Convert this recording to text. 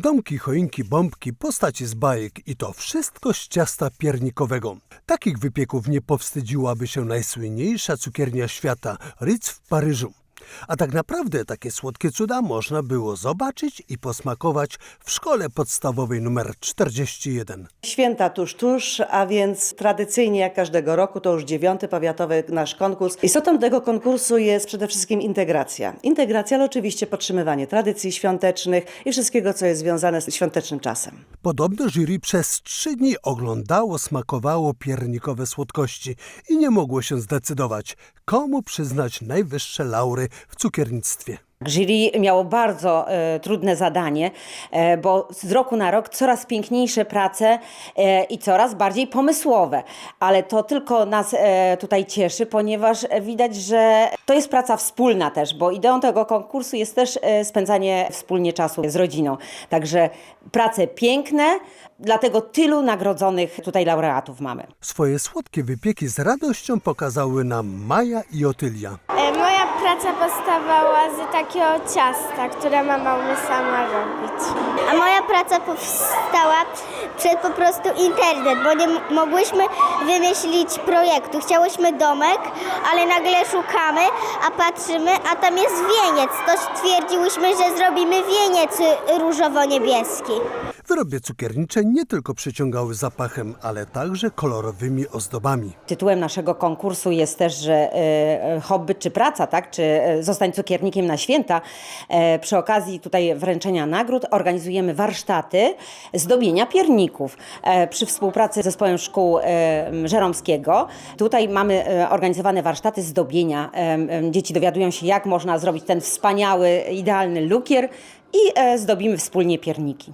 Domki, choinki, bombki, postaci z bajek i to wszystko z ciasta piernikowego. Takich wypieków nie powstydziłaby się najsłynniejsza cukiernia świata, Ritz w Paryżu. A tak naprawdę takie słodkie cuda można było zobaczyć i posmakować w szkole podstawowej nr 41. Święta tuż, tuż, a więc tradycyjnie jak każdego roku to już dziewiąty powiatowy nasz konkurs. Istotą tego konkursu jest przede wszystkim integracja. Integracja, ale oczywiście podtrzymywanie tradycji świątecznych i wszystkiego, co jest związane z świątecznym czasem. Podobno jury przez trzy dni oglądało, smakowało piernikowe słodkości i nie mogło się zdecydować, komu przyznać najwyższe laury w cukiernictwie. Jury miało bardzo e, trudne zadanie, e, bo z roku na rok coraz piękniejsze prace e, i coraz bardziej pomysłowe. Ale to tylko nas e, tutaj cieszy, ponieważ widać, że to jest praca wspólna też, bo ideą tego konkursu jest też e, spędzanie wspólnie czasu z rodziną. Także prace piękne, dlatego tylu nagrodzonych tutaj laureatów mamy. Swoje słodkie wypieki z radością pokazały nam Maja i Otylia. Praca powstawała z takiego ciasta, które mama umie sama robić. A moja praca powstała przez po prostu internet, bo nie mogłyśmy wymyślić projektu. Chciałyśmy domek, ale nagle szukamy, a patrzymy, a tam jest wieniec. To stwierdziłyśmy, że zrobimy wieniec różowo-niebieski. Wyroby cukiernicze nie tylko przyciągały zapachem, ale także kolorowymi ozdobami. Tytułem naszego konkursu jest też, że e, e, hobby czy praca, tak? Czy e, zostań cukiernikiem na święta. Przy okazji tutaj wręczenia nagród organizujemy warsztaty zdobienia pierników przy współpracy z zespołem szkół Żeromskiego. Tutaj mamy organizowane warsztaty zdobienia. Dzieci dowiadują się, jak można zrobić ten wspaniały, idealny lukier i zdobimy wspólnie pierniki.